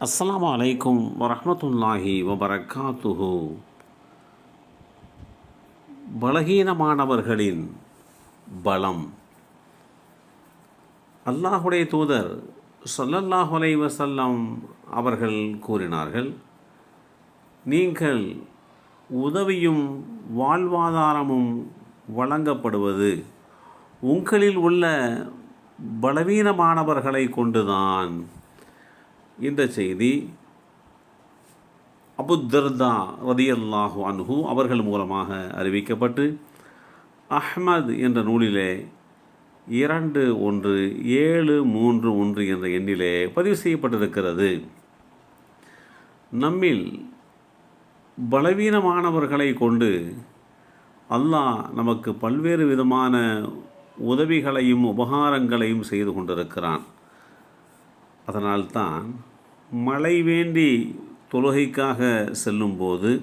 அஸ்ஸலாமு அலைக்கும் வரஹ்மத்துல்லாஹி வபரக்காத்துஹு பலகீனமானவர்களின் பலம். அல்லாஹுடைய தூதர் ஸல்லல்லாஹு அலை வசல்லம் அவர்கள் கூறினார்கள் நீங்கள் உதவியும் வாழ்வாதாரமும் வழங்கப்படுவது உங்களில் உள்ள பலவீனமானவர்களை கொண்டுதான் இந்த செய்தி அபுத்தர்தா ரதியல்லாஹு அன்ஹு அவர்கள் மூலமாக அறிவிக்கப்பட்டு அஹ்மத் என்ற நூலிலே இரண்டு ஒன்று ஏழு மூன்று ஒன்று என்ற எண்ணிலே பதிவு செய்யப்பட்டிருக்கிறது. நம்மில் பலவீனமானவர்களை கொண்டு அல்லாஹ் நமக்கு பல்வேறு விதமான உதவிகளையும் உபகாரங்களையும் செய்து கொண்டிருக்கிறான். அதனால்தான் மழை வேண்டி தொழுகைக்காக செல்லும்போது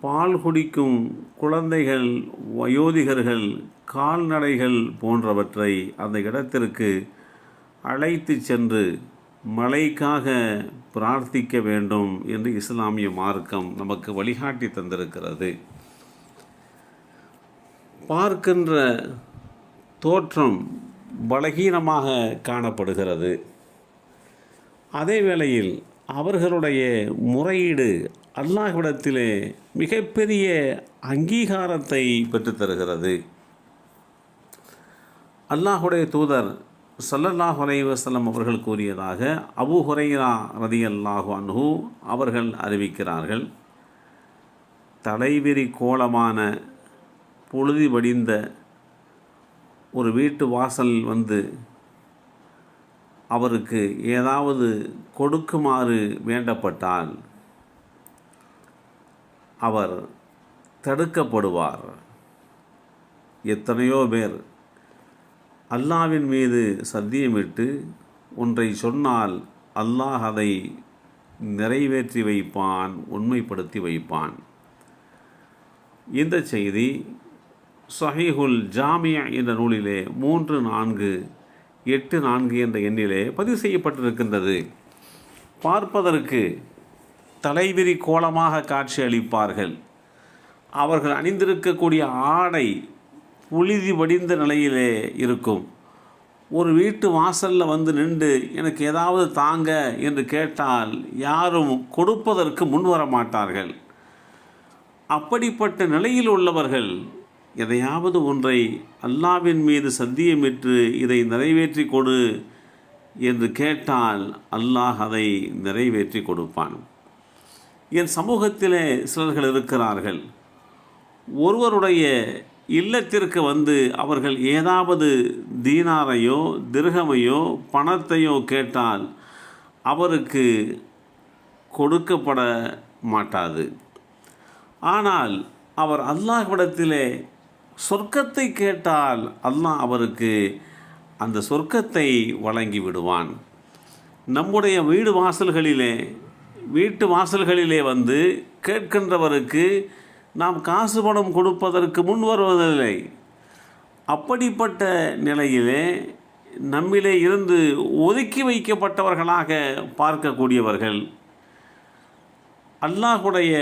பால் குடிக்கும் குழந்தைகள் வயோதிகர்கள் கால்நடைகள் போன்றவற்றை அந்த இடத்திற்கு அழைத்து சென்று மழைக்காக பிரார்த்திக்க வேண்டும் என்று இஸ்லாமிய மார்க்கம் நமக்கு வழிகாட்டி தந்திருக்கிறது. பார்க்கின்ற தோற்றம் பலகீனமாக காணப்படுகிறது. அதே வேளையில் அவர்களுடைய முறையீடு அல்லாஹ்விடத்திலே மிகப்பெரிய அங்கீகாரத்தை பெற்றுத்தருகிறது. அல்லாஹுடைய தூதர் சல்லல்லாஹ் அலைஹி அவர்கள் கூறியதாக அபு ஹுரைரா ரதி அல்லாஹு அன்ஹு அவர்கள் அறிவிக்கிறார்கள் தலைவிரி கோலமான பொழுதி வடிந்த ஒரு வீட்டு வாசல் வந்து அவருக்கு ஏதாவது கொடுக்குமாறு வேண்டப்பட்டால் அவர் தடுக்கப்படுவார். எத்தனையோ பேர் அல்லாவின் மீது சத்தியமிட்டு ஒன்றை சொன்னால் அல்லாஹ் அதை நிறைவேற்றி வைப்பான் உண்மைப்படுத்தி வைப்பான். இந்த செய்தி சஹீஹுல் ஜாமியா என்ற நூலிலே மூன்று நான்கு எட்டு நான்கு என்ற எண்ணிலே பதிவு செய்யப்பட்டிருக்கின்றது. பார்ப்பதற்கு தலைவிரி கோலமாக காட்சி அளிப்பார்கள். அவர்கள் அணிந்திருக்கக்கூடிய ஆடை புழுதி வடிந்த நிலையிலே இருக்கும். ஒரு வீட்டு வாசலில் வந்து நின்று எனக்கு ஏதாவது தாங்க என்று கேட்டால் யாரும் கொடுப்பதற்கு முன்வர மாட்டார்கள் அப்படிப்பட்ட நிலையில் உள்ளவர்கள் எதையாவது ஒன்றை அல்லாவின் மீது சத்தியமிட்டு இதை நிறைவேற்றி கொடு என்று கேட்டால் அல்லாஹ் அதை நிறைவேற்றி கொடுப்பான். என் சமூகத்திலே சிலர்கள் இருக்கிறார்கள். ஒருவருடைய இல்லத்திற்கு வந்து அவர்கள் ஏதாவது தீனாரையோ திருகமையோ பணத்தையோ கேட்டால் அவருக்கு கொடுக்கப்பட மாட்டாது. ஆனால் அவர் அல்லாஹ்விடத்திலே சொர்க்கத்தை கேட்டால் அல்லாஹ் அவருக்கு அந்த சொர்க்கத்தை வழங்கி விடுவான். நம்முடைய வீடு வாசல்களிலே வீட்டு வாசல்களிலே வந்து கேட்கின்றவருக்கு நாம் காசு பணம் கொடுப்பதற்கு முன் வருவதில்லை. அப்படிப்பட்ட நிலையிலே நம்மிலே இருந்து ஒதுக்கி வைக்கப்பட்டவர்களாக பார்க்கக்கூடியவர்கள் அல்லாஹுடைய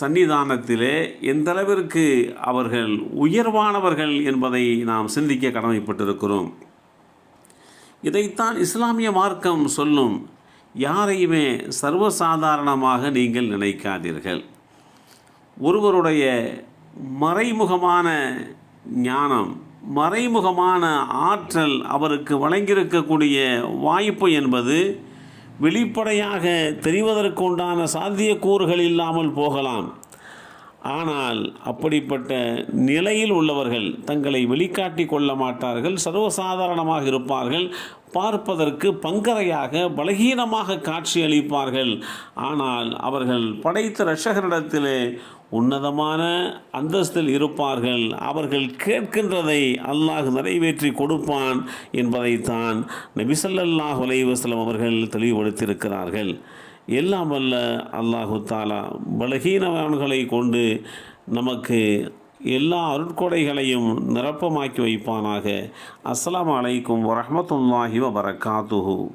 சன்னிதானத்திலே எந்த அளவிற்கு அவர்கள் உயர்வானவர்கள் என்பதை நாம் சிந்திக்க கடமைப்பட்டிருக்கிறோம். இதைத்தான் இஸ்லாமிய மார்க்கம் சொல்லும் யாரையுமே சர்வசாதாரணமாக நீங்கள் நினைக்காதீர்கள். ஒருவருடைய மறைமுகமான ஞானம் மறைமுகமான ஆற்றல் அவருக்கு வழங்கியிருக்கக்கூடிய வாய்ப்பு என்பது வெளிப்படையாக தெரிவதற்கு உண்டான சாத்தியக்கூறுகள் இல்லாமல் போகலாம். ஆனால் அப்படிப்பட்ட நிலையில் உள்ளவர்கள் தங்களை வெளிக்காட்டி கொள்ள மாட்டார்கள் சர்வசாதாரணமாக இருப்பார்கள் பார்ப்பதற்கு பங்கரையாக பலகீனமாக காட்சியளிப்பார்கள் ஆனால் அவர்கள் படைத்த ரஷகரிடத்திலே உன்னதமான அந்தஸ்தில் இருப்பார்கள். அவர்கள் கேட்கின்றதை அல்லாஹ் நிறைவேற்றி கொடுப்பான் என்பதைத்தான் நபிசல்லாஹ் அலைவாஸ்லம் அவர்கள் தெளிவுபடுத்தியிருக்கிறார்கள். எல்லாம் வல்ல அல்லாஹு தாலா பலகீனவான்களை கொண்டு நமக்கு எல்லா அருட்கொடைகளையும் நிரப்பமாக்கி வைப்பானாக. அஸ்லாம் அலைக்கும் வரமத்துல்லாஹி வபரகாத்துஹு.